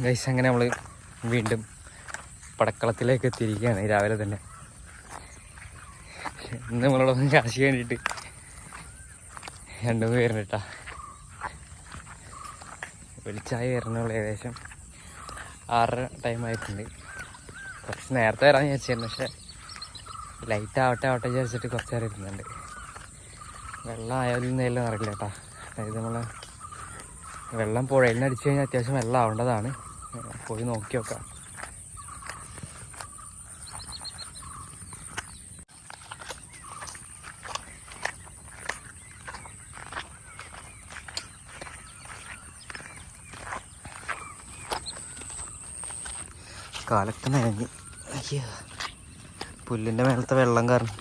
Guys അങ്ങനെ നമ്മൾ വീണ്ടും പടക്കളത്തിലേക്ക് എത്തിയിരിക്കുകയാണ്. രാവിലെ തന്നെ. ഇന്ന് നമ്മളോടൊന്ന് കാശി വേണ്ടിയിട്ട് രണ്ടു പേരുണ്ട് കേട്ടാ. വെളിച്ചായി വരണുള്ളൂ ഏകദേശം. ആറര ടൈം ആയിട്ടുണ്ട്. കുറച്ച് നേരത്തെ വരാൻ വിചാരിച്ചായിരുന്നു പക്ഷെ ലൈറ്റ് ആവട്ടെ ആവട്ടെ വിചാരിച്ചിട്ട് കുറച്ച് നേരം ഇരുന്നുണ്ട് വെള്ളം ആയാലും നേരിലും അറിയില്ല കേട്ടാ. അതായത് നമ്മളെ വെള്ളം പുഴയിൽ നിന്ന് അടിച്ചു കഴിഞ്ഞാൽ അത്യാവശ്യം വെള്ളം ആവേണ്ടതാണ്. പോയി നോക്കി നോക്കാം. കാലൊക്കെ നനഞ്ഞ്. അയ്യോ. പുല്ലിന്റെ മേലത്തെ വെള്ളം കാരണം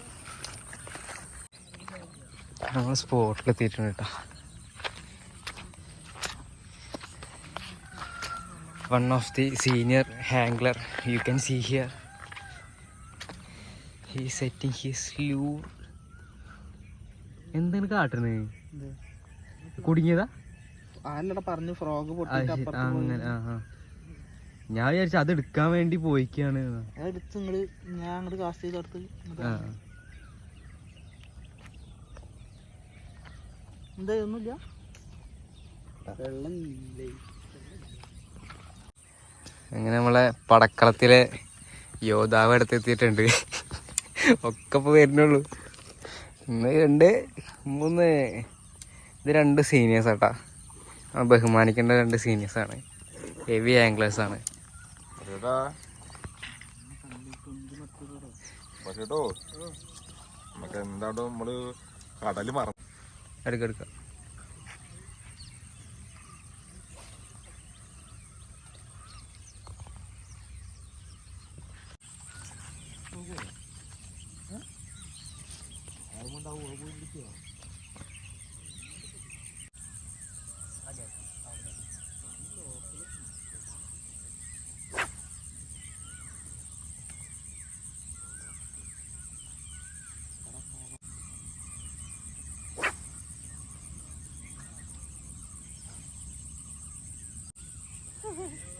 നമ്മൾ സ്പോട്ടിലെത്തിയിട്ടുണ്ട് കേട്ടോ. One of the senior angler you can see here he setting his lure എന്താണ് കാട്ടുന്നത് കുടുങ്ങിയതാ? പറഞ്ഞു ഫ്രോഗ് ഞാൻ വിചാരിച്ചു അത് എടുക്കാൻ വേണ്ടി പോയിക്കാണ്. എടുത്ത് ഇങ്ങട് ഞാൻ അങ്ങോട്ട് കാസ്റ്റ് ചെയ്തെടുത്ത് എന്താ ഒന്നുമില്ല വെള്ളം അങ്ങനെ നമ്മളെ പടക്കളത്തിലെ യോദ്ധാവ് അടുത്തെത്തിയിട്ടുണ്ട്. ഒക്കെ ഇപ്പോൾ വരുന്നുള്ളൂ. ഒന്ന് രണ്ട് മൂന്ന് ഇത് രണ്ട് സീനിയേഴ്സ് ആട്ടാ. ബഹുമാനിക്കേണ്ട രണ്ട് സീനിയേഴ്സ് ആണ്. ഹെവി ആംഗ്ലേഴ്സ് ആണ്. എടുക്കാം. നമുക്ക് എന്താണ്ടോ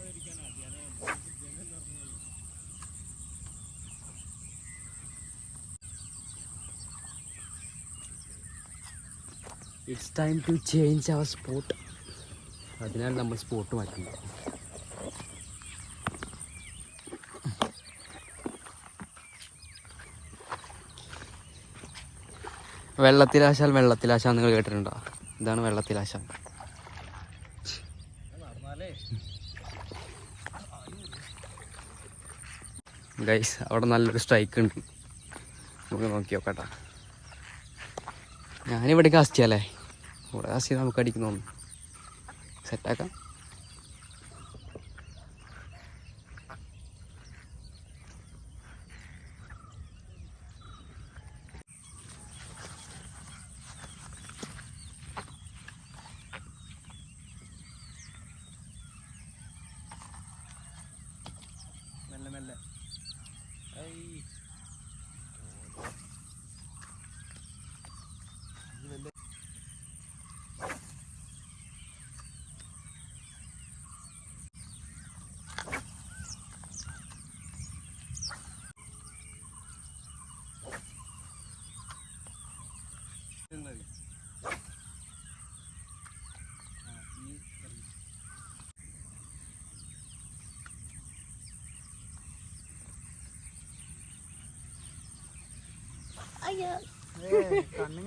it's time to change our spot അതിനാൽ നമ്മൾ സ്പോട്ട് മാറ്റുന്നു. വെള്ളത്തിലാശാൽ വെള്ളത്തിലാശ നിങ്ങൾ കേട്ടിട്ടുണ്ടോ? ഇതാണ് വെള്ളത്തിലാശ ഗൈസ് അവിടെ നല്ലൊരു സ്ട്രൈക്ക് ഉണ്ട്. നമുക്ക് നോക്കി നോക്കട്ടെ ഞാനിവിടെ കാസ്റ്റ് ചെയ്യാല്ലേ ഇവിടെ കാസ്റ്റ് ചെയ്ത് നമുക്ക് അടിക്കുന്നു സെറ്റാക്കാം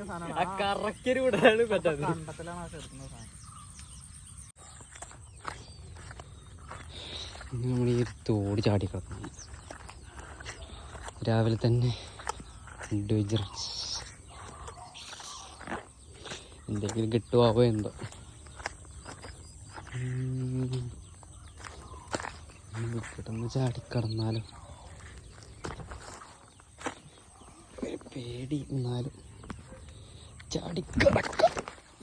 സാധനം കറക്കൊരു കണ്ടത്തിലാണ് ആ ചെറുക്കുന്ന സാധനം. നമ്മൾ ഈ തോട് ചാടി കിടക്കണം രാവിലെ തന്നെ എന്തെങ്കിലും കിട്ടുമാവോ എന്തോ. ഉം. ഇവിടുന്ന് ചാടിക്കടന്നാലും പേടി എന്നാലും. ചാടിക്കടക്കാം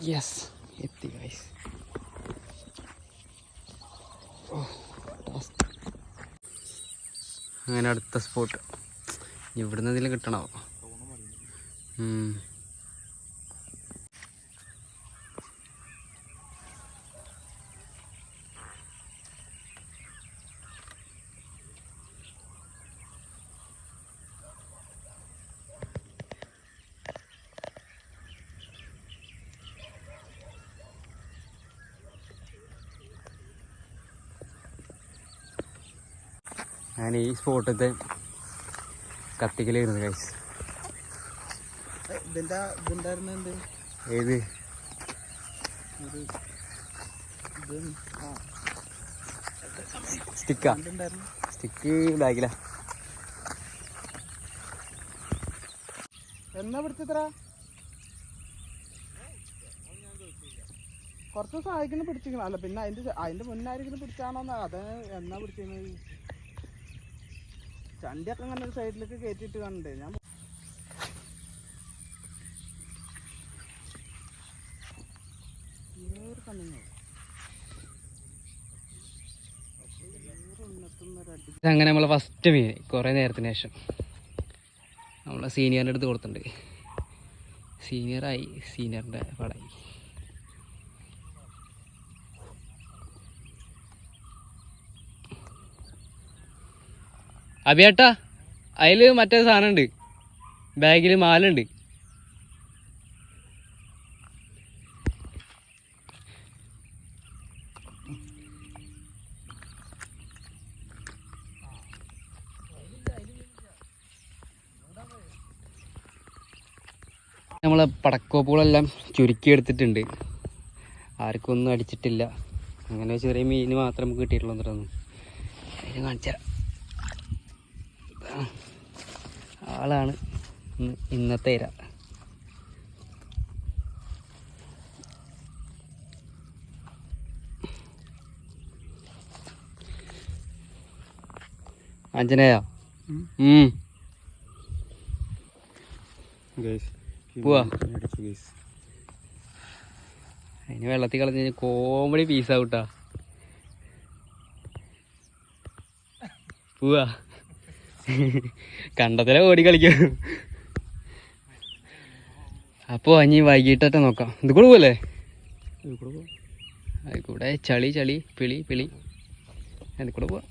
യെസ് എത്തി ഗൈസ് അങ്ങനെ അടുത്ത സ്പോട്ട് ഇവിടുന്ന് എന്തെങ്കിലും കിട്ടണോ? ഞാൻ ഈ സ്പോട്ടത്തെ കത്തിക്കലായിരുന്നു കൈസ് ഏത്? സ്റ്റിക്ക. സ്റ്റിക്കാ ബാഗിലാ എന്നാ പിടിച്ചത്ര? കുറച്ച് ദിവസം ആയിരിക്കണം പിടിച്ചിരിക്കണം അല്ല പിന്നെ അതിന്റെ അതിന്റെ മുന്നായിരിക്കണം പിടിച്ചാണോന്ന്. അത് എന്നാ പിടിച്ചിരുന്നത് ചണ്ടിയൊക്കെ അങ്ങനെ ഒരു സൈഡിലേക്ക് കയറ്റിയിട്ട് കാണണ്ടേ ഞാൻ അങ്ങനെ നമ്മളെ ഫസ്റ്റ് മീൻ കുറേ നേരത്തിന് ശേഷം. നമ്മളെ സീനിയറിന്റെ അടുത്ത് കൊടുത്തിട്ടുണ്ട്. സീനിയറായി സീനിയറിന്റെ പടായി അഭിയേട്ടാ അതിൽ മറ്റേ സാധനം ഉണ്ട് ബാഗിൽ മാലുണ്ട്. നമ്മളെ പടക്കോപ്പുകളെല്ലാം ചുരുക്കി എടുത്തിട്ടുണ്ട് ആർക്കും ഒന്നും അടിച്ചിട്ടില്ല. അങ്ങനെ ചെറിയ മീൻ മാത്രം നമുക്ക് കിട്ടിയിട്ടുള്ളൂ എന്നിട്ടൊന്നും. കാണിച്ചു ആളാണ് ഇന്ന് ഇന്നത്തെ ഇര. അഞ്ജനയാ പോവാ. അതിന് വെള്ളത്തിൽ കളഞ്ഞ് കഴിഞ്ഞാൽ കോമഡി പീസാവൂട്ടാ പോവാ. കണ്ടത്തിലെ ഓടി കളിക്കും. അപ്പോ അഞ്ഞി വൈകിട്ടത്തെ നോക്കാം. ഇത് കൂടെ പോലെ അത് കൂടെ ചളി ചളി പിളി പിളി. അതിക്കൂടെ കൂടെ പോവാം.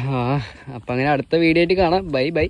ആ അപ്പൊ അങ്ങനെ അടുത്ത വീഡിയോ ആയിട്ട് കാണാം. Bye bye.